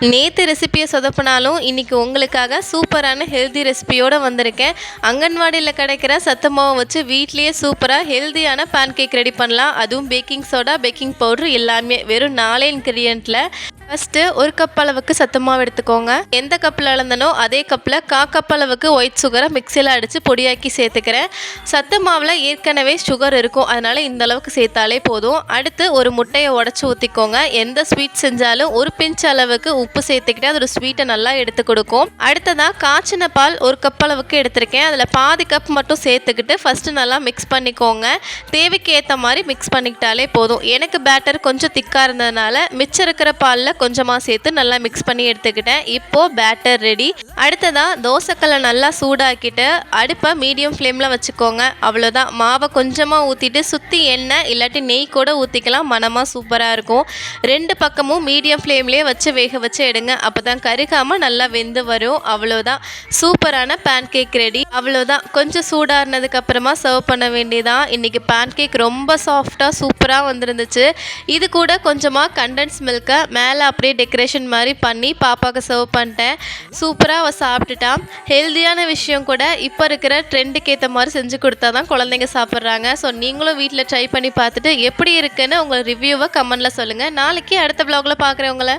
நேற்று ரெசிபியை சொதப்பினாலும் இன்றைக்கி உங்களுக்காக சூப்பரான ஹெல்தி ரெசிபியோடு வந்திருக்கேன். அங்கன்வாடியில் கிடைக்கிற சத்து மாவை வச்சு வீட்லேயே சூப்பராக ஹெல்தியான பேன்கேக் ரெடி பண்ணலாம். அதுவும் பேக்கிங் சோடா பேக்கிங் பவுட்ரு எல்லாமே வெறும் நாலே இன்க்ரீடியண்ட்டில் ஃபஸ்ட்டு ஒரு கப் அளவுக்கு சத்துமாவு எடுத்துக்கோங்க. எந்த கப்பில் அளந்தனோ அதே கப்பில் கா கப் அளவுக்கு ஒயிட் சுகரை மிக்சியில் அடித்து பொடியாக்கி சேர்த்துக்கிறேன். சத்து மாவில் ஏற்கனவே சுகர் இருக்கும். அதனால் இந்த அளவுக்கு சேர்த்தாலே போதும். அடுத்து ஒரு முட்டையை உடச்சி ஊற்றிக்கோங்க எந்த ஸ்வீட் செஞ்சாலும் ஒரு பிஞ்ச் அளவுக்கு உப்பு சேர்த்துக்கிட்டு அதோட ஸ்வீட்டை நல்லா எடுத்து கொடுக்கும். அடுத்ததாக காய்ச்சின பால் ஒரு கப் அளவுக்கு எடுத்திருக்கேன். அதில் பாதி கப் மட்டும் சேர்த்துக்கிட்டு ஃபஸ்ட்டு நல்லா மிக்ஸ் பண்ணிக்கோங்க. தேவைக்கு ஏற்ற மாதிரி மிக்ஸ் பண்ணிக்கிட்டாலே போதும். எனக்கு பேட்டர் கொஞ்சம் திக்காக இருந்ததுனால மிச்சம் இருக்கிற பாலில் கொஞ்சமாக சேர்த்து நல்லா மிக்ஸ் பண்ணி எடுத்துக்கிட்டேன். இப்போது பேட்டர் ரெடி அடுத்ததாக தோசைக்கல்லை நல்லா சூடாக்கிட்டு அடுப்பை மீடியம் ஃப்ளேமில் வச்சுக்கோங்க. அவ்வளோதான் மாவை கொஞ்சமாக ஊற்றிட்டு சுற்றி எண்ணெய் இல்லாட்டி நெய் கூட ஊற்றிக்கலாம் மனமாக சூப்பராக இருக்கும். ரெண்டு பக்கமும் மீடியம் ஃப்ளேம்லேயே வச்சு வேக வச்சு எடுங்க. அப்போ தான் கருகாமல் நல்லா வெந்து வரும். அவ்வளோதான் சூப்பரான பேன் கேக் ரெடி அவ்வளோதான் கொஞ்சம் சூடானதுக்கப்புறமா சர்வ் பண்ண வேண்டியதான் இன்றைக்கி பேன் கேக் ரொம்ப சாஃப்டாக சூப்பராக வந்துருந்துச்சு. இது கூட கொஞ்சமாக கண்டன்ஸ் மில்கை மேலே அப்படியே டெக்கரேஷன் மாதிரி பண்ணி பாப்பாவுக்கு சர்வ் பண்ணிட்டேன். சூப்பராக அவள் சாப்பிட்டுட்டான் ஹெல்த்தியான விஷயம் கூட இப்போ இருக்கிற ட்ரெண்டுக்கு ஏற்ற மாதிரி செஞ்சு கொடுத்தா தான் குழந்தைங்க சாப்பிட்றாங்க. ஸோ நீங்களும் வீட்டில் ட்ரை பண்ணி பார்த்துட்டு எப்படி இருக்குன்னு உங்கள் ரிவ்யூவை கமெண்டில் சொல்லுங்கள் நாளைக்கு அடுத்த ப்ளாகில் பார்க்குறேன் உங்களை.